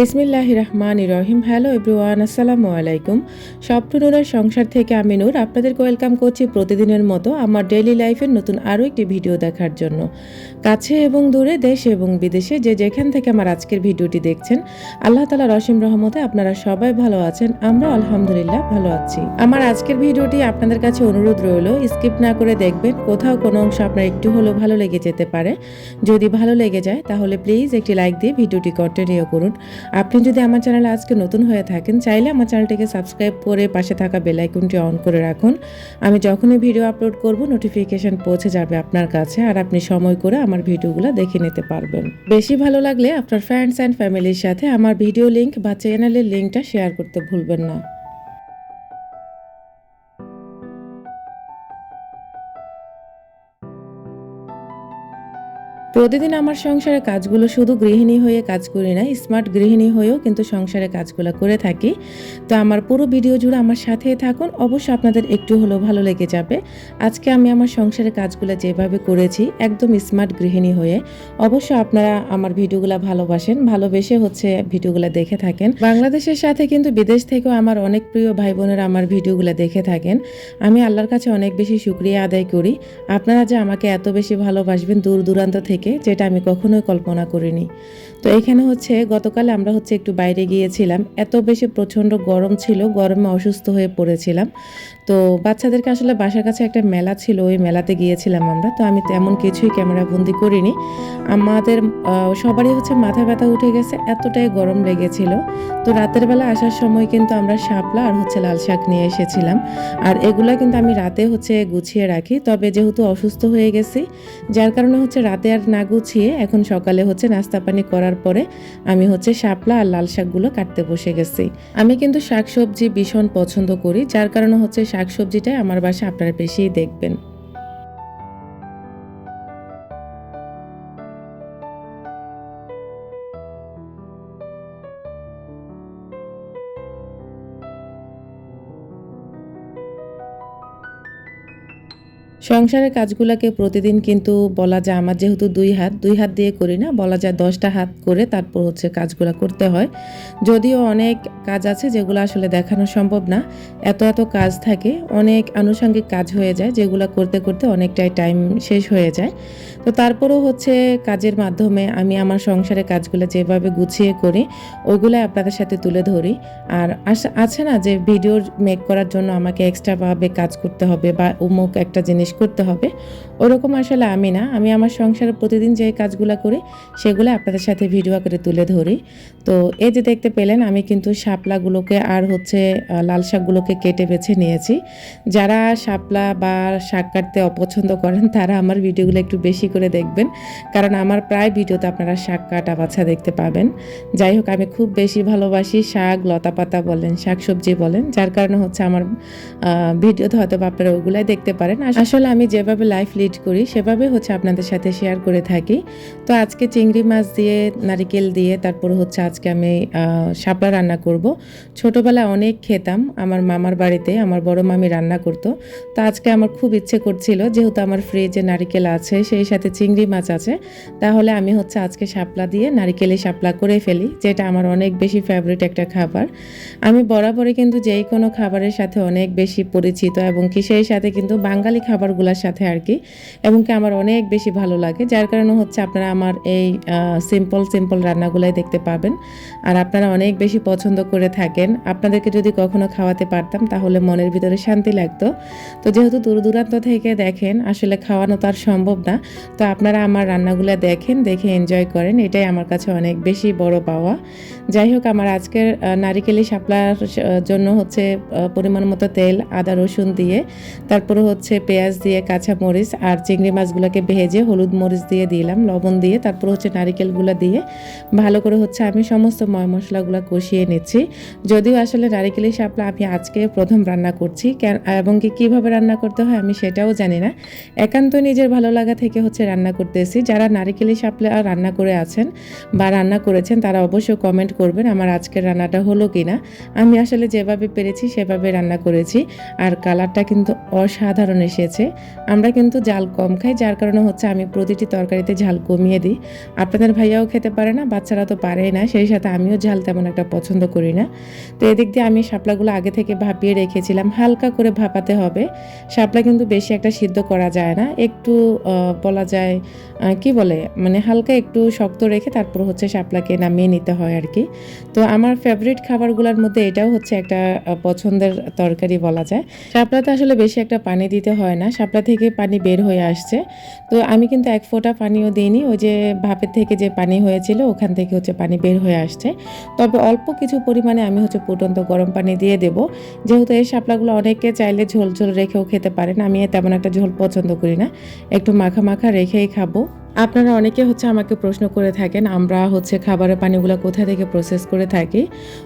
বিসমিল্লাহ রহমান রহিম। Hello everyone, আসসালামু আলাইকুম। স্বপ্ননুরের সংসার থেকে আমি নূর আপনাদের ওয়েলকাম করছি প্রতিদিনের মতো আমার ডেইলি লাইফের নতুন আরও একটি ভিডিও দেখার জন্য। কাছে এবং দূরে, দেশ এবং বিদেশে যে যেখান থেকে আমার আজকের ভিডিওটি দেখছেন, আল্লাহ তালা রসিম রহমতে আপনারা সবাই ভালো আছেন, আমরা আলহামদুলিল্লাহ ভালো আছি। আমার আজকের ভিডিওটি আপনাদের কাছে অনুরোধ রইল, স্কিপ না করে দেখবেন, কোথাও কোনো অংশ আপনার একটু হলেও ভালো লেগে যেতে পারে। যদি ভালো লেগে যায়, তাহলে প্লিজ একটি লাইক দিয়ে ভিডিওটি কন্টিনিউ করুন। আপনি যদি আমার চ্যানেলে আজকে নতুন হয়ে থাকেন, চাইলে আমার চ্যানেলটিকে সাবস্ক্রাইব করে পাশে থাকা বেল আইকনটি অন করে রাখুন। আমি যখনই ভিডিও আপলোড করব নোটিফিকেশন পৌঁছে যাবে আপনার কাছে আর আপনি সময় করে আমার ভিডিওগুলো দেখে নিতে পারবেন। বেশি ভালো লাগলে আপনার ফ্রেন্ডস অ্যান্ড ফ্যামিলির সাথে আমার ভিডিও লিঙ্ক বা চ্যানেলের লিঙ্কটা শেয়ার করতে ভুলবেন না। প্রতিদিন আমার সংসারের কাজগুলো শুধু গৃহিণী হয়ে কাজ করি না স্মার্ট গৃহিণী হয়েও কিন্তু সংসারের কাজগুলো করে থাকি। তো আমার পুরো ভিডিও জুড়ে আমার সাথেই থাকুন, অবশ্যই আপনাদের একটু হলেও ভালো লেগে যাবে। আজকে আমি আমার সংসারের কাজগুলো যেভাবে করেছি, একদম স্মার্ট গৃহিণী হয়ে। অবশ্যই আপনারা আমার ভিডিওগুলো ভালোবাসেন, ভালোবেসে হচ্ছে ভিডিওগুলো দেখে থাকেন। বাংলাদেশের সাথে কিন্তু বিদেশ থেকেও আমার অনেক প্রিয় ভাই বোনেরা আমার ভিডিওগুলো দেখে থাকেন। আমি আল্লাহর কাছে অনেক বেশি শুক্রিয়া আদায় করি। আপনারা যে আমাকে এত বেশি ভালোবাসবেন দূর দূরান্ত থেকে যেটা আমি কখনোই কল্পনা করিনি। তো এখানে হচ্ছে গতকাল আমরা হচ্ছে একটু বাইরে গিয়েছিলাম। এত বেশি প্রচণ্ড গরম ছিল, গরমে অসুস্থ হয়ে পড়েছিলাম। তো বাচ্চাদেরকে আসলে বাসার কাছে একটা মেলা ছিল, ওই মেলাতে গিয়েছিলাম আমরা। তো আমি তেমন কিছুই ক্যামেরা বন্দি করিনি। আমাদের সবারই হচ্ছে মাথা ব্যথা উঠে গেছে, এতটাই গরম লেগেছিল। তো রাতের বেলা আসার সময় কিন্তু আমরা শাপলা আর হচ্ছে লাল শাক নিয়ে এসেছিলাম। আর এগুলা কিন্তু আমি রাতে হচ্ছে গুছিয়ে রাখি। তবে যেহেতু অসুস্থ হয়ে গেছি, যার কারণে হচ্ছে রাতে আর না গুছিয়ে এখন সকালে হচ্ছে নাস্তা পানি করার পরে আমি হচ্ছে শাপলা আর লাল শাকগুলো কাটতে বসে গেছি। আমি কিন্তু শাকসবজি ভীষণ পছন্দ করি, যার কারণে হচ্ছে শাকসবজিটাই আমার বাসা আপনারা বেশিই দেখবেন। সংসারের কাজগুলোকে প্রতিদিন কিন্তু বলা যায়, আমার যেহেতু দুই হাত দুই হাত দিয়ে করি না, বলা যায় দশটা হাত করে তারপর হচ্ছে কাজগুলো করতে হয়। যদিও অনেক কাজ আছে যেগুলো আসলে দেখানো সম্ভব না, এত এত কাজ থাকে, অনেক আনুষঙ্গিক কাজ হয়ে যায় যেগুলো করতে করতে অনেকটাই টাইম শেষ হয়ে যায়। তো তারপরও হচ্ছে কাজের মাধ্যমে আমি আমার সংসারের কাজগুলো যেভাবে গুছিয়ে করি, ওগুলো আপনাদের সাথে তুলে ধরি। আর আছে না যে ভিডিও মেক করার জন্য আমাকে এক্সট্রাভাবে কাজ করতে হবে বা অমুক একটা জিনিস করতে হবে। ওরকম আসলে আমি না। আমি আমার সংসারে প্রতিদিন যে কাজগুলো করি, সেগুলো আপনাদের সাথে ভিডিও করে তুলে ধরি। তো এই যে দেখতে পেলেন, আমি কিন্তু শাপলাগুলোকে আর হচ্ছে লাল শাকগুলোকে কেটে বেছে নিয়েছি। যারা শাপলা বা শাক কাটতে অপছন্দ করেন, তারা আমার ভিডিওগুলো একটু বেশি করে দেখবেন। কারণ আমার প্রায় ভিডিওতে আপনারা শাক কাটা বাছা দেখতে পাবেন। যাই হোক, আমি খুব বেশি ভালোবাসি শাক লতা পাতা বলেন শাক সবজি বলেন। যার কারণে হচ্ছে আমার ভিডিওতে হয়তো আপনারা ওগুলাই দেখতে পারেন। আসলে আমি যেভাবে লাইফ লিড করি, সেভাবে হচ্ছে আপনাদের সাথে শেয়ার করে থাকি। তো আজকে চিংড়ি মাছ দিয়ে, নারিকেল দিয়ে, তারপর হচ্ছে আজকে আমি শাপলা রান্না করব। ছোটবেলায় অনেক খেতাম, আমার মামার বাড়িতে, আমার বড় মামি রান্না করতো। তো আজকে আমার খুব ইচ্ছে করছিল, যেহেতু আমার ফ্রিজে নারিকেল আছে, সেই সাথে চিংড়ি মাছ আছে, তাহলে আমি হচ্ছে আজকে শাপলা দিয়ে নারিকেলে শাপলা করে ফেলি, যেটা আমার অনেক বেশি ফেভারিট একটা খাবার। আমি বরাবরই কিন্তু যেই কোনো খাবারের সাথে অনেক বেশি পরিচিত, এবং কি সেই সাথে কিন্তু বাঙালি খাবারগুলোর সাথে আর কি। এবং কি আমার অনেক বেশি ভালো লাগে। যার কারণে হচ্ছে আপনারা আমার এই সিম্পল সিম্পল রান্নাগুলাই দেখতে পাবেন। আর আপনারা অনেক বেশি পছন্দ করে থাকেন। আপনাদেরকে যদি কখনো খাওয়াতে পারতাম, তাহলে মনের ভিতরে শান্তি লাগতো। তো যেহেতু দূর দূরান্ত থেকে দেখেন, আসলে খাওয়ানো তো আর সম্ভব না। তো আপনারা আমার রান্নাগুলো দেখেন, দেখে এনজয় করেন। এটাই আমার কাছে অনেক বেশি বড় পাওয়া। যাই হোক, আমার আজকের নারিকেলি শাপলার জন্য হচ্ছে পরিমাণ মতো তেল, আদা, রসুন দিয়ে, তারপরে হচ্ছে পেঁয়াজ দিয়ে কাঁচা মরিচ আর চিংড়ি মাছগুলোকে ভেজে হলুদ মরিচ দিয়ে দিলাম, লবণ দিয়ে, তারপর হচ্ছে নারিকেলগুলো দিয়ে। ভালো করে হচ্ছে আমি সমস্ত ময় মশলাগুলো কষিয়ে নিচ্ছি। যদিও আসলে নারিকেলি শাপলা আমি আজকে প্রথম রান্না করছি এবং কি কীভাবে রান্না করতে হয় আমি সেটাও জানি না। একান্ত নিজের ভালো লাগা থেকে হচ্ছে রান্না করতেছি। যারা নারিকেলি শাপলা রান্না করে আছেন বা রান্না করেছেন, তারা অবশ্যই কমেন্ট করবেন আমার আজকের রান্নাটা হলো কি না আমি আসলে যেভাবে পেরেছি সেভাবে রান্না করেছি, আর কালারটা কিন্তু অসাধারণ এসেছে। আমরা কিন্তু ঝাল কম খাই, যার কারণে হচ্ছে আমি প্রতিটি তরকারিতে ঝাল কমিয়ে দিই। আপনাদের ভাইয়াও খেতে পারে না, বাচ্চারা তো পারেই না, সেই সাথে আমিও ঝাল তেমন একটা পছন্দ করি না। তো এদিক দিয়ে আমি শাপলাগুলো আগে থেকে ভাপিয়ে রেখেছিলাম, হালকা করে ভাপাতে হবে। শাপলা কিন্তু বেশি একটা সিদ্ধ করা যায় না, একটু বলা যায় কি বলে মানে হালকা একটু শক্ত রেখে তারপর হচ্ছে শাপলাকে নামিয়ে নিতে হয় আর কি। তো আমার ফেভারিট খাবারগুলোর মধ্যে এটাও হচ্ছে একটা পছন্দের তরকারি বলা যায়। শাপলাতে আসলে বেশি একটা পানি দিতে হয় না শাপলা থেকে পানি বের হয়ে আসছে। তো আমি কিন্তু এক ফোঁটা পানিও দিইনি, ওই যে ভাপের থেকে যে পানি হয়েছিল ওখান থেকে হচ্ছে পানি বের হয়ে আসছে। তবে অল্প কিছু পরিমাণে আমি হচ্ছে ফুটন্ত গরম পানি দিয়ে দেব। যেহেতু এই শাপলাগুলো অনেকে চাইলে ঝোল ঝোল রেখেও খেতে পারেন, আমি তেমন একটা ঝোল পছন্দ করি না। একটু মাখা মাখা রেখেই খাব। আপনারা অনেকে হচ্ছে আমাকে প্রশ্ন করে থাকেন, আমরা হচ্ছে খাবারের পানিগুলো কোথা থেকে প্রসেস করে থাকি।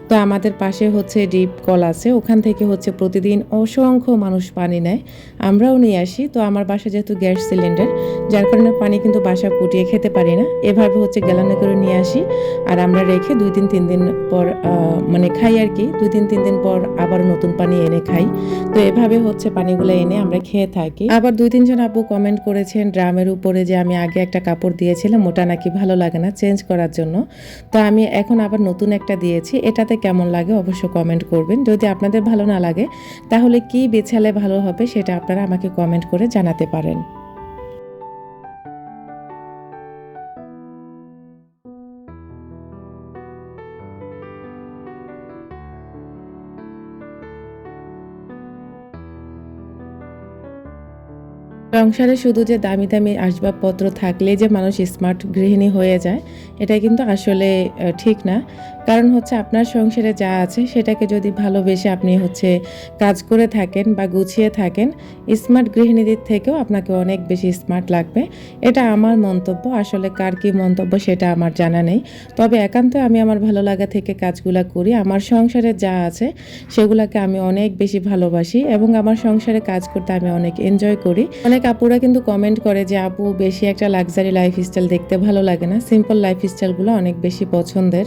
তো আমাদের পাশে হচ্ছে ডিপ কল আছে, ওখান থেকে হচ্ছে প্রতিদিন অসংখ্য মানুষ পানি নেয়, আমরাও নিয়ে আসি। তো আমার বাসা যেহেতু গ্যাস সিলিন্ডার, যার কারণে পানি কিন্তু বাসা ফুটিয়ে খেতে পারি না। এভাবে হচ্ছে গ্যালানে করে নিয়ে আসি, আর আমরা রেখে দুই দিন, তিন দিন পর মানে খাই আর কি, দুই দিন, তিন দিন পর আবার নতুন পানি এনে খাই। তো এভাবে হচ্ছে পানিগুলো এনে আমরা খেয়ে থাকি। আবার দুই তিনজন আপু কমেন্ট করেছেন, ড্রামের উপরে যে আমি আগে একটা কাপড় দিয়েছিলাম, ওটা নাকি ভালো লাগে না চেঞ্জ করার জন্য। তো আমি এখন আবার নতুন একটা দিয়েছি, এটাতে কেমন লাগে অবশ্য কমেন্ট করবেন। যদি আপনাদের ভালো না লাগে, তাহলে কি বেছালে ভালো হবে সেটা আপনারা আমাকে কমেন্ট করে জানাতে পারেন। সংসারে শুধু যে দামি দামি আসবাবপত্র থাকলে যে মানুষ স্মার্ট গৃহিণী হয়ে যায়, এটা কিন্তু আসলে ঠিক না। কারণ হচ্ছে আপনার সংসারে যা আছে সেটাকে যদি ভালোবেসে আপনি হচ্ছে কাজ করে থাকেন বা গুছিয়ে থাকেন স্মার্ট গৃহিণীদের থেকেও আপনাকে অনেক বেশি স্মার্ট লাগবে। এটা আমার মন্তব্য, আসলে কার কি মন্তব্য সেটা আমার জানা নেই। তবে একান্ত আমি আমার ভালো লাগা থেকে কাজগুলা করি, আমার সংসারে যা আছে সেগুলাকে আমি অনেক বেশি ভালোবাসি এবং আমার সংসারে কাজ করতে আমি অনেক এনজয় করি। অনেক আপুরা কিন্তু কমেন্ট করে যে, আপু, বেশি একটা লাক্সারি লাইফস্টাইল দেখতে ভালো লাগে না। সিম্পল লাইফস্টাইলগুলো অনেক বেশি পছন্দের।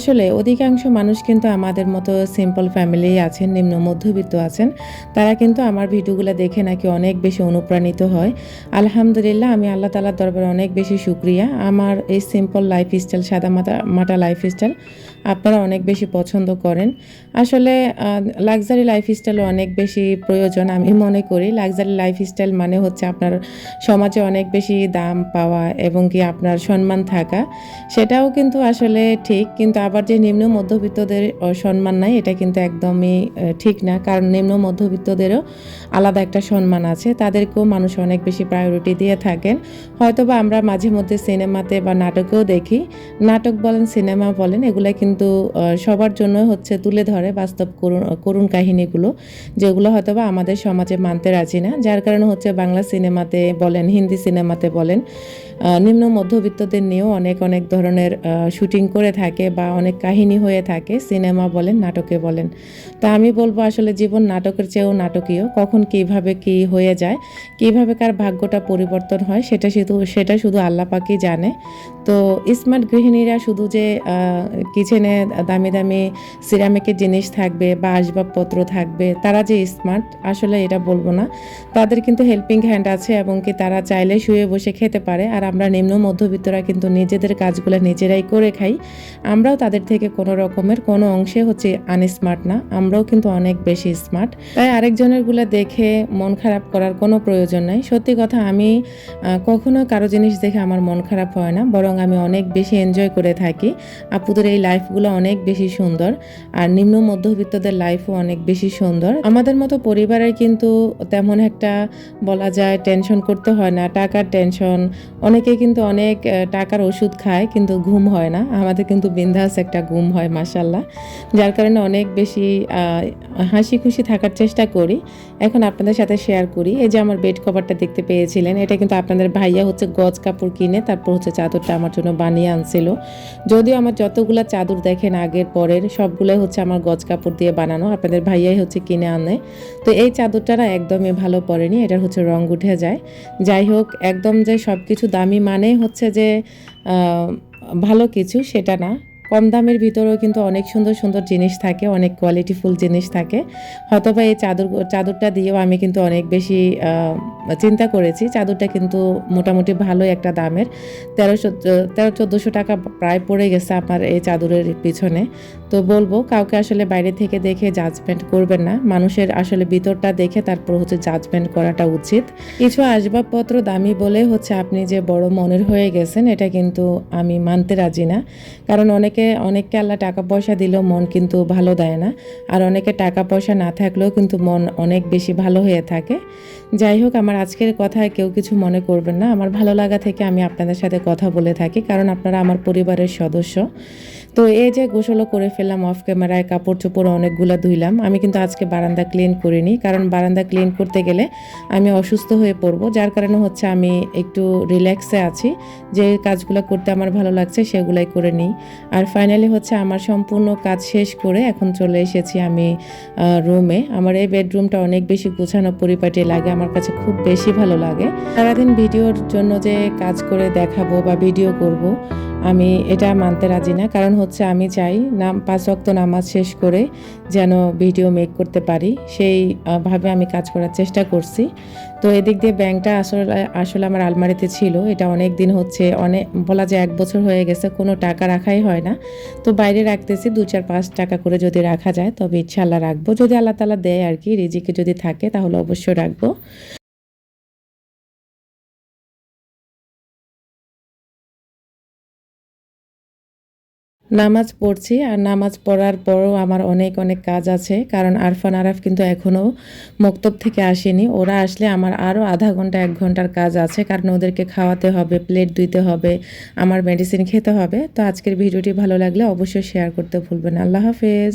আসলে অধিকাংশ মানুষ কিন্তু আমাদের মতো সিম্পল ফ্যামিলি আছেন, নিম্ন মধ্যবিত্ত আছেন। তারা কিন্তু আমার ভিডিওগুলো দেখে নাকি অনেক বেশি অনুপ্রাণিত হয়। আলহামদুলিল্লাহ, আমি আল্লাহ তালার দরবারে অনেক বেশি সুক্রিয়া আমার এই সিম্পল লাইফস্টাইল সাদা মাটা মাটা লাইফস্টাইল আপনারা অনেক বেশি পছন্দ করেন। আসলে লাক্সারি লাইফস্টাইলও অনেক বেশি প্রয়োজন আমি মনে করি। লাক্সারি লাইফস্টাইল মানে হচ্ছে আপনার সমাজে অনেক বেশি দাম পাওয়া এবং কি আপনার সম্মান থাকা। সেটাও কিন্তু আসলে ঠিক, কিন্তু আবার যে নিম্ন মধ্যবিত্তদের সম্মান নাই, এটা কিন্তু একদমই ঠিক না। কারণ নিম্ন মধ্যবিত্তদেরও আলাদা একটা সম্মান আছে। তাদেরকেও মানুষ অনেক বেশি প্রায়োরিটি দিয়ে থাকেন। হয়তোবা আমরা মাঝে মধ্যে সিনেমাতে বা নাটকেও দেখি। নাটক বলেন সিনেমা বলেন এগুলো কিন্তু আহ, সবার জন্য হচ্ছে তুলে ধরে বাস্তব করুণ করুণ কাহিনীগুলো যেগুলো হয়তোবা আমাদের সমাজে মানতে রাজি না। যার কারণে হচ্ছে বাংলা সিনেমাতে বলেন হিন্দি সিনেমাতে বলেন নিম্ন মধ্যবিত্তদের নিয়েও অনেক অনেক ধরনের শুটিং করে থাকে বা অনেক কাহিনী হয়ে থাকে, সিনেমা বলেন, নাটকে বলেন। তা আমি বলব আসলে জীবন নাটকের চেয়েও নাটকীয়, কখন কীভাবে কি হয়ে যায়, কীভাবে কার ভাগ্যটা পরিবর্তন হয়, সেটা শুধু সেটা শুধু আল্লাপাকেই জানে। তো স্মার্ট গৃহিণীরা শুধু যে কিচেনে দামি দামি সিরামিকের জিনিস থাকবে বা আসবাবপত্র থাকবে, তারা যে স্মার্ট, আসলে এটা বলব না। তাদের কিন্তু হেল্পিং হ্যান্ড আছে এবং কি তারা চাইলে শুয়ে বসে খেতে পারে। আর আমরা নিম্ন মধ্যবিত্তরা কিন্তু নিজেদের কাজগুলো নিজেরাই করে খাই। আমরাও তাদের থেকে কোনো রকমের কোনো অংশে হচ্ছে আনস্মার্ট না, আমরাও কিন্তু অনেক বেশি স্মার্ট তাই আরেকজনেরগুলো দেখে মন খারাপ করার কোনো প্রয়োজন নাই। সত্যি কথা আমি কখনো কারও জিনিস দেখে আমার মন খারাপ হয় না, বরং আমি অনেক বেশি এনজয় করে থাকি। আপুদের এই লাইফগুলো অনেক বেশি সুন্দর, আর নিম্ন মধ্যবিত্তদের লাইফও অনেক বেশি সুন্দর। আমাদের মতো পরিবারের কিন্তু তেমন একটা বলা যায় টেনশন করতে হয় না, টাকার টেনশন অনেকে কিন্তু অনেক টাকার ওষুধ খায় কিন্তু ঘুম হয় না। আমাদের কিন্তু বিন্দাস একটা ঘুম হয় মাসাল্লাহ যার কারণে অনেক বেশি হাসি খুশি থাকার চেষ্টা করি। এখন আপনাদের সাথে শেয়ার করি। এই যে আমার বেড কভারটা দেখতে পেয়েছিলেন, এটা কিন্তু আপনাদের ভাইয়া হচ্ছে গজ কাপড় কিনে, তারপর হচ্ছে চাদরটা আমার জন্য বানিয়ে আনছিল। যদিও আমার যতগুলা চাদর দেখেন আগের, পরের, সবগুলোই হচ্ছে আমার গজ কাপড় দিয়ে বানানো, আপনাদের ভাইয়াই হচ্ছে কিনে আনে। তো এই চাদরটা না একদমই ভালো পড়েনি এটার হচ্ছে রং উঠে যায়। যাই হোক, একদম যে সব কিছু দামি মানে হচ্ছে যে ভালো কিছু সেটা না। কম দামের ভিতরেও কিন্তু অনেক সুন্দর সুন্দর জিনিস থাকে, অনেক কোয়ালিটিফুল জিনিস থাকে। হয়তো বা এই চাদর, চাদরটা দিয়েও আমি কিন্তু অনেক বেশি চিন্তা করেছি, চাদরটা কিন্তু মোটামুটি ভালোই একটা দামের। তেরোশো, তেরো, চোদ্দোশো টাকা প্রায় পড়ে গেছে আমার এই চাদরের পিছনে। তো বলব, কাউকে আসলে বাইরে থেকে দেখে জাজমেন্ট করবেন না। মানুষের আসলে ভিতরটা দেখে তারপর হচ্ছে জাজমেন্ট করাটা উচিত। কিছু আসবাবপত্র দামি বলে হচ্ছে আপনি যে বড় মনের হয়ে গেছেন, এটা কিন্তু আমি মানতে রাজি না। কারণ অনেকে, অনেককে আল্লাহ টাকা পয়সা দিলেও মন কিন্তু ভালো দেয় না। আর অনেকে টাকা পয়সা না থাকলেও কিন্তু মন অনেক বেশি ভালো হয়ে থাকে। যাই হোক, আমার আজকের কথায় কেউ কিছু মনে করবেন না। আমার ভালো লাগা থেকে আমি আপনাদের সাথে কথা বলে থাকি, কারণ আপনারা আমার পরিবারের সদস্য। তো এই যে গোসলও করে ফেললাম অফ ক্যামেরায় কাপড় চোপড় অনেকগুলো ধুইলাম। আমি কিন্তু আজকে বারান্দা ক্লিন করিনি, কারণ বারান্দা ক্লিন করতে গেলে আমি অসুস্থ হয়ে পড়ব। যার কারণে হচ্ছে আমি একটু রিল্যাক্সে আছি। যে কাজগুলো করতে আমার ভালো লাগছে সেগুলাই করে নিই। আর ফাইনালি হচ্ছে আমার সম্পূর্ণ কাজ শেষ করে এখন চলে এসেছি আমি রুমে আমার এই বেডরুমটা অনেক বেশি গোছানো পরিপাটি লাগে, আমার কাছে খুব বেশি ভালো লাগে। সারাদিন ভিডিওর জন্য যে কাজ করে দেখাবো বা ভিডিও করব আমি এটা মানতে রাজি না। কারণ হচ্ছে আমি চাই নাম পাঁচ ওয়াক্ত নামাজ শেষ করে যেন ভিডিও মেক করতে পারি। সেই আহ, ভাবে আমি কাজ করার চেষ্টা করছি। তো এদিক দিয়ে ব্যাংকটা আসলে আসলে আমার আলমারিতে ছিল। এটা অনেক দিন হচ্ছে অনেক বলা যায় এক বছর হয়ে গেছে কোনো টাকা রাখাই হয় না। তো বাইরে রাখতেছি দু চার পাঁচ টাকা করে যদি রাখা যায় তবে ইচ্ছা আল্লাহ রাখব। যদি আল্লাহ তালা দেয় আর কি রিজিকে যদি থাকে তাহলে অবশ্যই রাখব। নামাজ পড়ছি আর নামাজ পড়ার পরও আমার অনেক অনেক কাজ আছে। কারণ আরফান আরাফ কিন্তু এখনও মক্তব থেকে আসেনি। ওরা আসলে আমার আরও আধা ঘণ্টা, এক ঘণ্টার কাজ আছে। কারণ ওদেরকে খাওয়াতে হবে, প্লেট দিতে হবে, আমার মেডিসিন খেতে হবে। তো আজকের ভিডিওটি ভালো লাগলে অবশ্যই শেয়ার করতে ভুলবেন আল্লাহ হাফেজ।